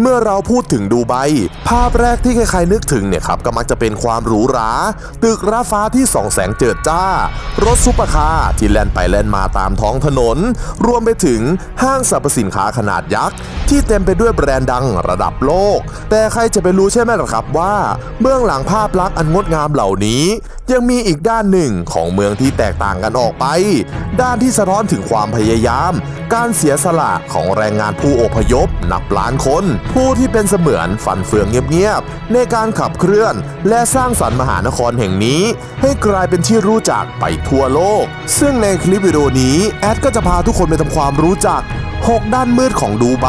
เมื่อเราพูดถึงดูไบ ภาพแรกที่ใครๆนึกถึงเนี่ยครับก็มักจะเป็นความหรูหรา ตึกราฟ้าที่ส่องแสงเจิดจ้า รถซุปเปอร์คาร์ที่แล่นไปแล่นมาตามท้องถนน รวมไปถึงห้างสรรพสินค้าขนาดยักษ์ ที่เต็มไปด้วยแบรนด์ดังระดับโลก แต่ใครจะไปรู้ใช่ไหมล่ะครับว่า เบื้องหลังภาพลักษณ์อันงดงามเหล่านี้ ยังมีอีกด้านหนึ่งของเมืองที่แตกต่างกันออกไป ด้านที่สะท้อนถึงความพยายาม การเสียสละของแรงงานผู้อพยพนับล้านคนผู้ที่เป็นเสมือนฝันเฟืองเงียบๆในการขับเคลื่อน และสร้างสรรค์มหานครแห่งนี้ ให้กลายเป็นที่รู้จักไปทั่วโลก ซึ่งในคลิปวิดีโอนี้แอดก็จะพาทุกคนไปทำความรู้จัก 6 ด้านมืดของดูไบ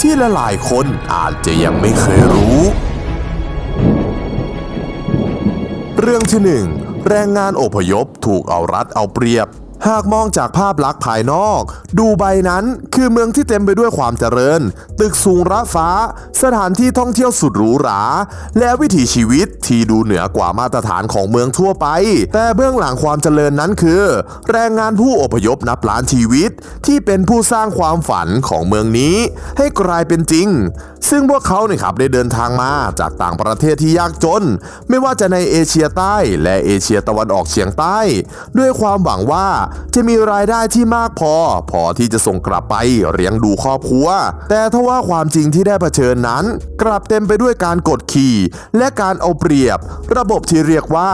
ที่หลายๆคนอาจจะยังไม่เคยรู้ เรื่องที่ 1 แรงงานอพยพถูกเอารัดเอาเปรียบ หากมองจากภาพลักษณ์ภายนอก ดูไบนั้นคือเมืองที่เต็มไปด้วยความเจริญ ตึกสูงระฟ้า สถานที่ท่องเที่ยวสุดหรูหรา และวิถีชีวิตที่ดูเหนือกว่ามาตรฐานของเมืองทั่วไป แต่เบื้องหลังความเจริญนั้นคือ แรงงานผู้อพยพนับล้านชีวิต ที่เป็นผู้สร้างความฝันของเมืองนี้ ให้กลายเป็นจริง ซึ่งพวกเขาเนี่ยครับได้เดินทางมาจากต่างประเทศที่ยากจน ไม่ว่าจะในเอเชียใต้และเอเชียตะวันออกเฉียงใต้ ด้วยความหวังว่าจะมีรายได้ที่มากพอ พอที่จะส่งกลับไปเลี้ยงดูครอบครัว แต่ทว่าความจริงที่ได้เผชิญนั้น กลับเต็มไปด้วยการกดขี่ และการเอาเปรียบ ระบบที่เรียกว่า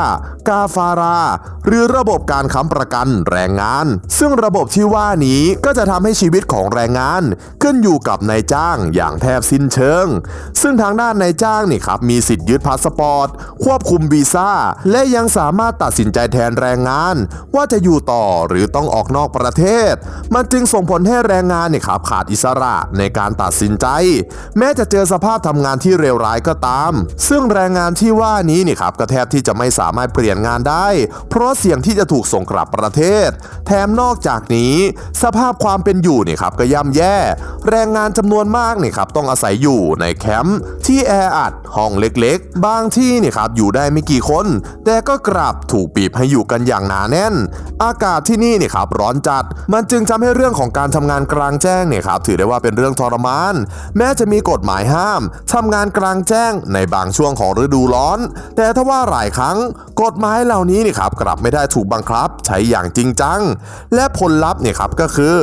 กาฟารา หรือระบบการค้ำประกันแรงงาน ซึ่งระบบที่ว่านี้ก็จะทำให้ชีวิตของแรงงาน ขึ้นอยู่กับนายจ้างอย่างแทบสิ้นเชิง ซึ่งทางด้านนายจ้างนี่ครับมีสิทธิ์ยึดพาสปอร์ต ควบคุมวีซ่า และยังสามารถตัดสินใจแทนแรงงาน ว่าจะอยู่ต่อหรือต้องออกนอกประเทศ มันจึงส่งผลให้แรงงานเนี่ยครับขาดอิสระในการตัดสินใจ แม้จะเจอสภาพทำงานที่เลวร้ายก็ตาม ซึ่งแรงงานที่ว่านี้นี่ครับก็แทบที่จะไม่สามารถเปลี่ยนงานได้ เพราะเสี่ยงที่จะถูกส่งกลับประเทศ แถมนอกจากนี้ สภาพความเป็นอยู่เนี่ยครับก็ย่ำแย่ แรงงานจำนวนมากเนี่ยครับต้องอาศัยอยู่ในแคมป์ที่แออัดห้องเล็กๆ บางที่เนี่ยครับอยู่ได้ไม่กี่คน แต่ก็กลับถูกบีบให้อยู่กันอย่างหนาแน่น อากาศที่ที่นี่เนี่ยครับร้อนจัด มันจึงทำให้เรื่องของการทำงานกลางแจ้งเนี่ยครับถือได้ว่าเป็นเรื่องทรมาน แม้จะมีกฎหมายห้ามทำงานกลางแจ้งในบางช่วงของฤดูร้อน แต่ถ้าว่าหลายครั้งกฎหมายเหล่านี้เนี่ยครับกลับไม่ได้ถูกบังคับ ใช้อย่างจริงจัง และผลลัพธ์เนี่ยครับก็คือ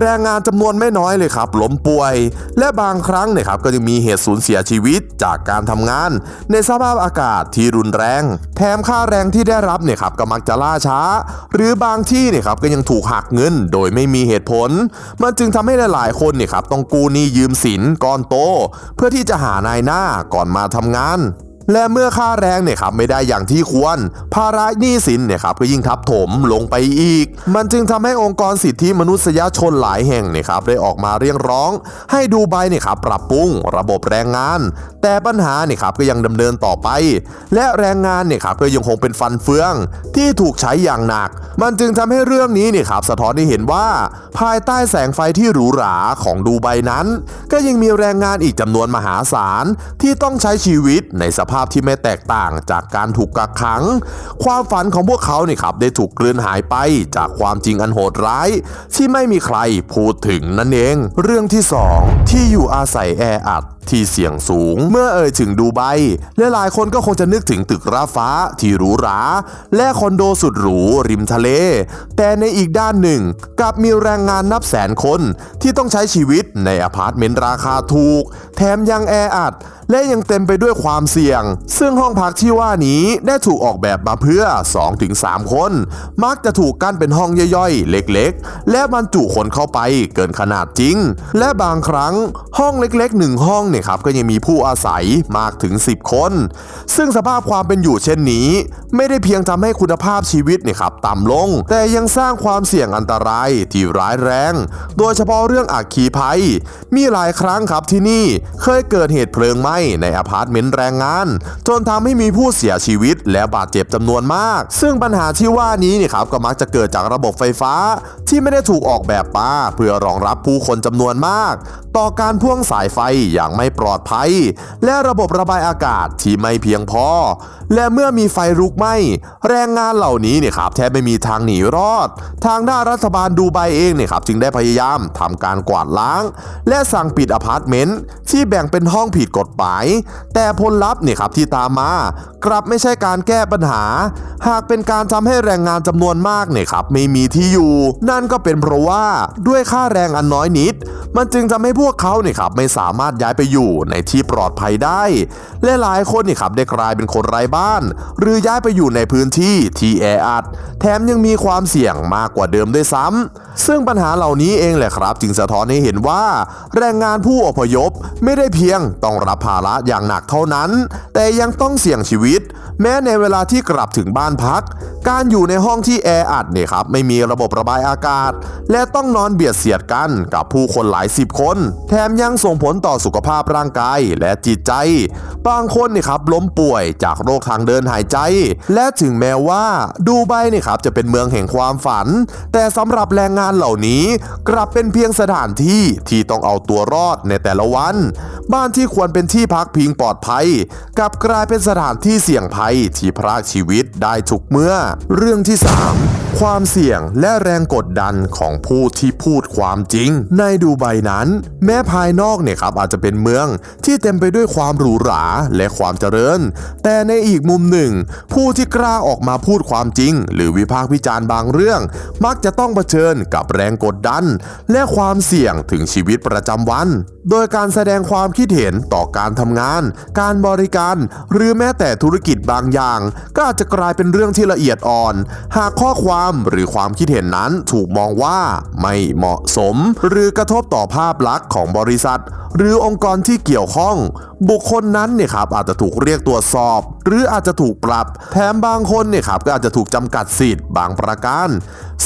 แรงงานจำนวนไม่น้อยเลยครับล้มป่วย และบางครั้งเนี่ยครับก็จะมีเหตุสูญเสียชีวิตจากการทำงาน ในสภาพอากาศที่รุนแรง แถมค่าแรงที่ได้รับเนี่ยครับก็มักจะล่าช้า หรือบางที่เนี่ยครับก็ยังถูกหักเงินโดยไม่มีเหตุผล มันจึงทำให้หลายๆ คนเนี่ยครับต้องกู้หนี้ยืมสินก้อนโต เพื่อที่จะหานายหน้าก่อนมาทำงาน และเมื่อค่าแรงเนี่ยครับไม่ได้อย่างที่ควร ภาระหนี้สินเนี่ยครับก็ยิ่งทับถมลงไปอีก มันจึงทำให้องค์กรสิทธิมนุษยชนหลายแห่งเนี่ยครับได้ออกมาเรียกร้อง ให้ดูไบเนี่ยครับปรับปรุงระบบแรงงาน แต่ปัญหาเนี่ยครับก็ยังดำเนินต่อไป และแรงงานเนี่ยครับก็ยังคงเป็นฟันเฟือง ที่ถูกใช้อย่างหนัก มันจึงทำให้เรื่องนี้เนี่ยครับสะท้อนให้เห็นว่า ภายใต้แสงไฟที่หรูหราของดูไบนั้น ก็ยังมีแรงงานอีกจำนวนมหาศาลที่ต้องใช้ชีวิตในสภาพที่ไม่แตกต่างจากการถูกกักขัง ความฝันของพวกเขาเนี่ยครับได้ถูกกลืนหายไปจากความจริงอันโหดร้าย ที่ไม่มีใครพูดถึงนั่นเอง เรื่องที่สองที่อยู่อาศัยแออัดที่เสี่ยงสูง เมื่อเอ่ยถึงดูไบหลายๆคนก็คงจะนึกถึงตึกราฟ้าที่หรูหรา และคอนโดสุดหรูริมทะเล แต่ในอีกด้านหนึ่งกลับมีแรงงานนับแสนคนที่ต้องใช้ชีวิต ในอพาร์ตเมนต์ราคาถูก แถมยังแออัด และยังเต็มไปด้วยความเสี่ยง ซึ่งห้องพักที่ว่านี้ได้ถูกออกแบบมาเพื่อ 2-3 คน มักจะถูกกั้นเป็นห้องย่อยๆ เล็กๆ และบรรจุคนเข้าไปเกินขนาดจริง และบางครั้งห้องเล็กๆหนึ่งห้องเนี่ยครับก็ยังมีผู้อาศัยมากถึง 10 คน ซึ่งสภาพความเป็นอยู่เช่นนี้ ไม่ได้เพียงทำให้คุณภาพชีวิตเนี่ยครับต่ำลง แต่ยังสร้างความเสี่ยงอันตรายที่ร้ายแรง โดยเฉพาะเรื่องอัคคีภัยมีหลายครั้งครับที่นี่เคยเกิดเหตุเพลิงไหม้ในอพาร์ตเมนต์แรงงาน จนทำให้มีผู้เสียชีวิตและบาดเจ็บจำนวนมาก ซึ่งปัญหาที่ว่านี้เนี่ยครับก็มักจะเกิดจากระบบไฟฟ้า ที่ไม่ได้ถูกออกแบบมาเพื่อรองรับผู้คนจำนวนมาก ต่อการพ่วงสายไฟอย่างไม่ปลอดภัย และระบบระบายอากาศที่ไม่เพียงพอ และเมื่อมีไฟลุกไหม้แรงงานเหล่านี้เนี่ยครับแทบไม่มีทางหนีรอด ทางด้านรัฐบาลดูไบเองเนี่ยครับจึงได้พยายามทำการกวาดล้าง และสั่งปิดอพาร์ตเมนต์ที่แบ่งเป็นห้องผิดกฎหมาย แต่ผลลัพธ์เนี่ยครับที่ตามมา กลับไม่ใช่การแก้ปัญหา หากเป็นการทำให้แรงงานจำนวนมากเนี่ยครับไม่มีที่อยู่ นั่นก็เป็นเพราะว่าด้วยค่าแรงอันน้อยนิด มันจึงทำให้พวกเขาเนี่ยครับไม่สามารถย้ายไปอยู่ในที่ปลอดภัยได้และหลายคนเนี่ยครับได้กลายเป็นคนไร้บ้านหรือย้ายไปอยู่ในพื้นที่ที่แออัด แถมยังมีความเสี่ยงมากกว่าเดิมด้วยซ้ำซึ่งปัญหาเหล่านี้เองแหละครับ จึงสะท้อนให้เห็นว่า แรงงานผู้อพยพไม่ได้เพียงต้องรับภาระอย่างหนักเท่านั้น แต่ยังต้องเสี่ยงชีวิต แม้ในเวลาที่กลับถึงบ้านพัก การอยู่ในห้องที่แออัดเนี่ยครับไม่มีระบบระบายอากาศ และต้องนอนเบียดเสียดกันกับผู้คนหลายสิบคน แถมยังส่งผลต่อสุขภาพร่างกายและจิตใจ บางคนเนี่ยครับล้มป่วยจากโรคทางเดินหายใจ และถึงแม้ว่าดูไบเนี่ยครับจะเป็นเมืองแห่งความฝัน แต่สำหรับแรงงานานเหล่านี้กลับเป็นเพียงสถานที่ที่ต้องเอาตัวรอดในแต่ละวัน บ้านที่ควรเป็นที่พักพิงปลอดภัยกลับกลายเป็นสถานที่เสี่ยงภัยที่พรากชีวิตได้ทุกเมื่อ เรื่องที่ 3 ความเสี่ยงและแรงกดดันของผู้ที่พูดความจริง ในดูไบนั้น แม้ภายนอกเนี่ยครับอาจจะเป็นเมืองที่เต็มไปด้วยความหรูหราและความเจริญ แต่ในอีกมุมหนึ่ง ผู้ที่กล้าออกมาพูดความจริง หรือวิพากษ์วิจารณ์บางเรื่อง มักจะต้องเผชิญกับแรงกดดัน และความเสี่ยงถึงชีวิตประจำวัน โดยการแสดงความคิดเห็นต่อการทำงาน การบริการ หรือแม้แต่ธุรกิจบางอย่าง ก็อาจจะกลายเป็นเรื่องที่ละเอียดอ่อน หากข้อความหรือความคิดเห็นนั้นถูกมองว่าไม่เหมาะสม หรือกระทบต่อภาพลักษณ์ของบริษัท หรือองค์กรที่เกี่ยวข้อง บุคคลนั้นเนี่ยครับอาจจะถูกเรียกตรวจสอบ หรืออาจจะถูกปรับแถมบางคนเนี่ยครับก็อาจจะถูกจำกัดสิทธิ์บางประการ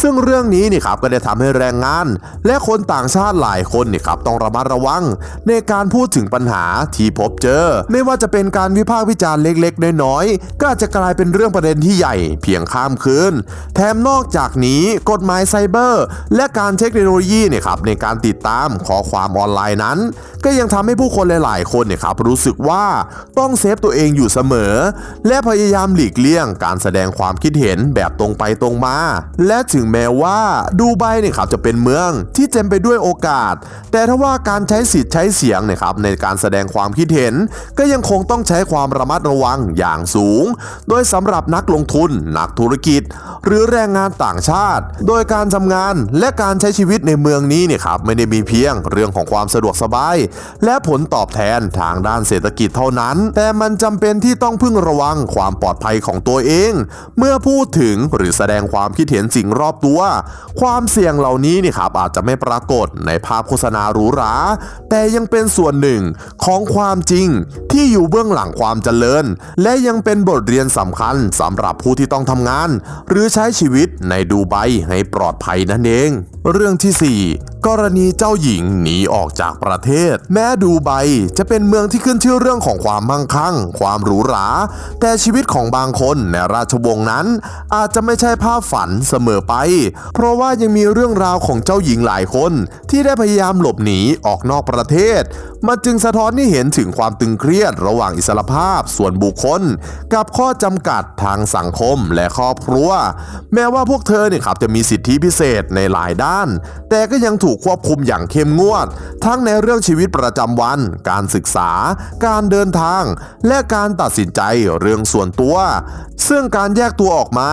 ซึ่งเรื่องนี้เนี่ยครับก็ได้ทำให้แรงงาน และคนต่างชาติหลายคนเนี่ยครับต้องระมัดระวัง ในการพูดถึงปัญหาที่พบเจอ ไม่ว่าจะเป็นการวิพากษ์วิจารณ์เล็กๆน้อยๆก็อาจจะกลายเป็นเรื่องประเด็นที่ใหญ่เพียงข้ามคืนแถมนอกจากนี้กฎหมายไซเบอร์ และการเทคโนโลยีเนี่ยครับในการติดตามขอความออนไลน์นั้น ก็ยังทำให้ผู้คนหลาย ๆ คนเนี่ยครับรู้สึกว่าต้องเซฟตัวเองอยู่เสมอ และพยายามหลีกเลี่ยงการแสดงความคิดเห็นแบบตรงไปตรงมา และถึงแม้ว่าดูไบเนี่ยครับจะเป็นเมืองที่เต็มไปด้วยโอกาส แต่ถ้าว่าการใช้สิทธิ์ใช้เสียงเนี่ยครับในการแสดงความคิดเห็น ก็ยังคงต้องใช้ความระมัดระวังอย่างสูง โดยสำหรับนักลงทุน นักธุรกิจ หรือแรงงานต่างชาติ โดยการทำงานและการใช้ชีวิตในเมืองนี้เนี่ยครับไม่ได้มีเพียงเรื่องของความสะดวกสบาย และผลตอบแทนทางด้านเศรษฐกิจเท่านั้น แต่มันจำเป็นที่ต้องพึ่งระวังความปลอดภัยของตัวเอง เมื่อพูดถึงหรือแสดงความคิดเห็นสิ่งรอบตัว ความเสี่ยงเหล่านี้นี่ครับอาจจะไม่ปรากฏในภาพโฆษณาหรูหรา แต่ยังเป็นส่วนหนึ่งของความจริงที่อยู่เบื้องหลังความเจริญ และยังเป็นบทเรียนสำคัญสำหรับผู้ที่ต้องทำงาน หรือใช้ชีวิตในดูไบให้ปลอดภัยนั่นเอง เรื่องที่ 4 กรณีเจ้าหญิงหนีออกจากประเทศ แม้ดูไบจะเป็นเมืองที่ขึ้นชื่อเรื่องของความมั่งคั่ง ความหรูหรา แต่ชีวิตของบางคนในราชวงศ์นั้น อาจจะไม่ใช่ภาพฝันเสมอไป เพราะว่ายังมีเรื่องราวของเจ้าหญิงหลายคน ที่ได้พยายามหลบหนีออกนอกประเทศมันจึงสะท้อนให้เห็นถึงความตึงเครียดระหว่างอิสรภาพส่วนบุคคล กับข้อจำกัดทางสังคมและครอบครัว แม้ว่าพวกเธอเนี่ยครับจะมีสิทธิพิเศษในหลายด้าน แต่ก็ยังถูกควบคุมอย่างเข้มงวด ทั้งในเรื่องชีวิตประจำวัน การศึกษา การเดินทาง และการตัดสินใจเรื่องส่วนตัว ซึ่งการแยกตัวออกมา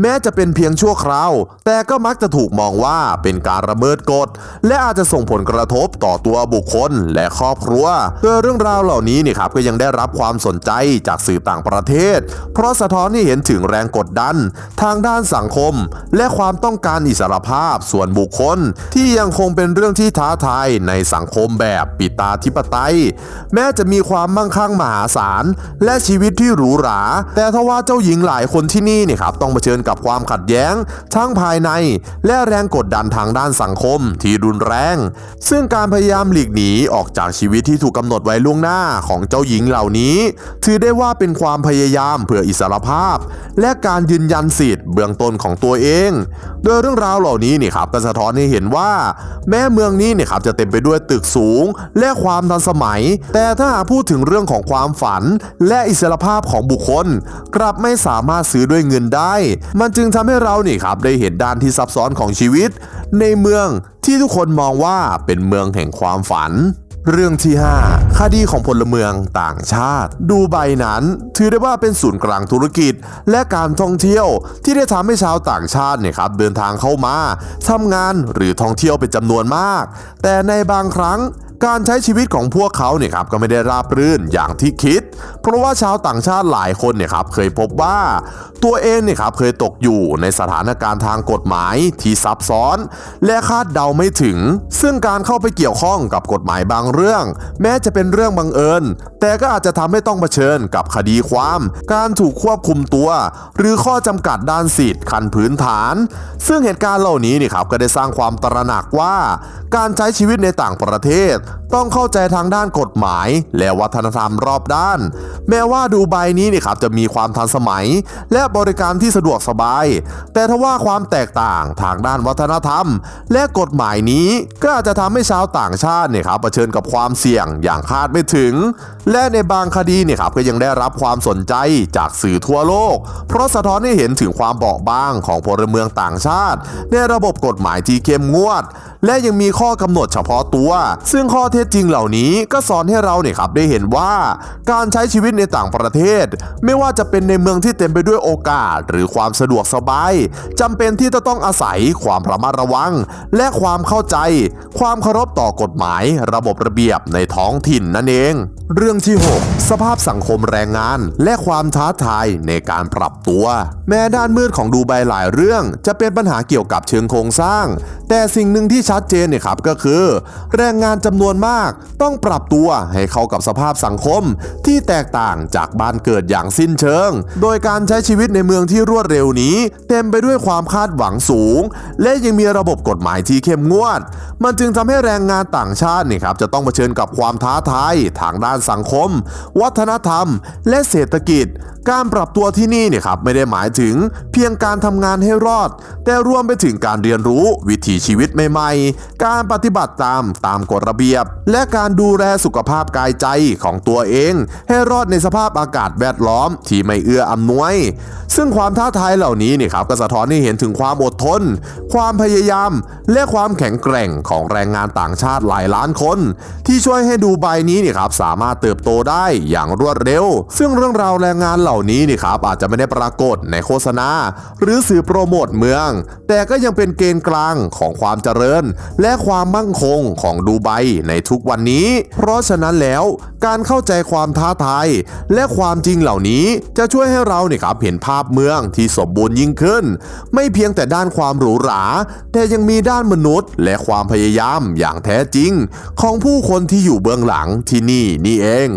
แม้จะเป็นเพียงชั่วคราว แต่ก็มักจะถูกมองว่าเป็นการระเมิดกฎ และอาจจะส่งผลกระทบต่อตัวบุคคลและครอบครัวโดยเรื่องราวเหล่านี้นี่ครับก็ยังได้รับความสนใจจากสื่อต่างประเทศ เพราะสะท้อนให้เห็นถึงแรงกดดัน ทางด้านสังคม และความต้องการอิสรภาพส่วนบุคคลที่ยังคงเป็นเรื่องที่ท้าทายในสังคมแบบปิตาธิปไตย แม้จะมีความมั่งคั่งมหาศาล และชีวิตที่หรูหรา แต่ทว่าเจ้าหญิงหลายคนที่นี่เนี่ยครับต้องเผชิญกับความขัดแย้ง ทั้งภายใน และแรงกดดันทางด้านสังคมที่รุนแรง ซึ่งการพยายามหลีกหนีออกจากชีวิตที่ถูกกำหนดไว้ล่วงหน้าของเจ้าหญิงเหล่านี้ ถือได้ว่าเป็นความพยายามเพื่ออิสรภาพ และการยืนยันสิทธิ์เบื้องต้นของตัวเอง โดยเรื่องราวเหล่านี้นี่ครับก็สะท้อนให้เห็นว่าแม้เมืองนี้เนี่ยครับจะเต็มไปด้วยตึกสูง และความทันสมัย แต่ถ้าหากพูดถึงเรื่องของความฝัน และอิสรภาพของบุคคล กลับไม่สามารถซื้อด้วยเงินได้ มันจึงทำให้เราเนี่ครับได้เห็นด้านที่ซับซ้อนของชีวิต ในเมืองที่ทุกคนมองว่าเป็นเมืองแห่งความฝัน เรื่องที่ 5 คดีของพลเมืองต่างชาติ ดูใบนั้น ถือได้ว่าเป็นศูนย์กลางธุรกิจ และการท่องเที่ยวที่ได้ทำให้ชาวต่างชาติเนี่ยครับเดินทางเข้ามาทำงานหรือท่องเที่ยวเป็นจำนวนมาก แต่ในบางครั้งการใช้ชีวิตของพวกเขาเนี่ยครับก็ไม่ได้ราบรื่นอย่างที่คิด เพราะว่าชาวต่างชาติหลายคนเนี่ยครับเคยพบว่าตัวเองเนี่ยครับเคยตกอยู่ในสถานการณ์ทางกฎหมายที่ซับซ้อน และคาดเดาไม่ถึง ซึ่งการเข้าไปเกี่ยวข้องกับกฎหมายบางเรื่อง แม้จะเป็นเรื่องบังเอิญ แต่ก็อาจจะทำให้ต้องเผชิญกับคดีความ การถูกควบคุมตัว หรือข้อจำกัดด้านสิทธิ์ขั้นพื้นฐาน ซึ่งเหตุการณ์เหล่านี้เนี่ยครับก็ได้สร้างความตระหนักว่า การใช้ชีวิตในต่างประเทศต้องเข้าใจทางด้านกฎหมาย และวัฒนธรรมรอบด้าน แม้ว่าดูใบนี้เนี่ยครับจะมีความทันสมัย และบริการที่สะดวกสบาย แต่ทว่าความแตกต่างทางด้านวัฒนธรรม และกฎหมายนี้ก็อาจจะทำให้ชาวต่างชาติเนี่ยครับเผชิญกับความเสี่ยงอย่างคาดไม่ถึง และในบางคดีเนี่ยครับก็ยังได้รับความสนใจจากสื่อทั่วโลก เพราะสะท้อนให้เห็นถึงความเบาบางของพลเมืองต่างชาติ ในระบบกฎหมายที่เข้มงวด และยังมีข้อกำหนดเฉพาะตัว ซึ่งข้อข้อเท็จจริงเหล่านี้ก็สอนให้เราเนี่ยครับได้เห็นว่า การใช้ชีวิตในต่างประเทศ ไม่ว่าจะเป็นในเมืองที่เต็มไปด้วยโอกาส หรือความสะดวกสบายจำเป็นที่จะต้องอาศัยความระมัดระวัง และความเข้าใจ ความเคารพต่อกฎหมาย ระบบระเบียบในท้องถิ่นนั่นเอง เรื่องที่ 6 สภาพสังคมแรงงาน และความท้าทายในการปรับตัว แม้ด้านมืดของดูไบหลายเรื่อง จะเป็นปัญหาเกี่ยวกับเชิงโครงสร้าง แต่สิ่งหนึ่งที่ชัดเจนเนี่ยครับก็คือ แรงงานจำนวนมาก ต้องปรับตัวให้เข้ากับสภาพสังคมที่แตกต่างจากบ้านเกิดอย่างสิ้นเชิง โดยการใช้ชีวิตในเมืองที่รวดเร็วนี้ เต็มไปด้วยความคาดหวังสูง และยังมีระบบกฎหมายที่เข้มงวด มันจึงทำให้แรงงานต่างชาติเนี่ยครับจะต้องเผชิญกับความท้าทายทางด้านสังคม วัฒนธรรม และเศรษฐกิจ การปรับตัวที่นี่เนี่ยครับไม่ได้หมายถึงเพียงการทำงานให้รอด แต่รวมไปถึงการเรียนรู้วิถีชีวิตใหม่ๆ การปฏิบัติตามตามกฎระเบียบและการดูแลสุขภาพกายใจของตัวเอง ให้รอดในสภาพอากาศแวดล้อมที่ไม่เอื้ออำนวย ซึ่งความท้าทายเหล่านี้นี่ครับก็สะท้อนให้เห็นถึงความอดทน ความพยายาม และความแข็งแกร่งของแรงงานต่างชาติหลายล้านคน ที่ช่วยให้ดูใบนี้นี่ครับสามารถเติบโตได้อย่างรวดเร็ว ซึ่งเรื่องราวแรงงานเหล่านี้นี่ครับอาจจะไม่ได้ปรากฏในโฆษณา หรือสื่อโปรโมทเมือง แต่ก็ยังเป็นเกณฑ์กลางของความเจริญ และความมั่งคงของดูไบในทุกวันนี้ เพราะฉะนั้นแล้วการเข้าใจความท้าทายและความจริงเหล่านี้จะช่วยให้เราเนี่ยครับเห็นภาพเมืองที่สมบูรณ์ยิ่งขึ้น ไม่เพียงแต่ด้านความหรูหรา แต่ยังมีด้านมนุษย์ และความพยายามอย่างแท้จริง ของผู้คนที่อยู่เบื้องหลังที่นี่นี่เอง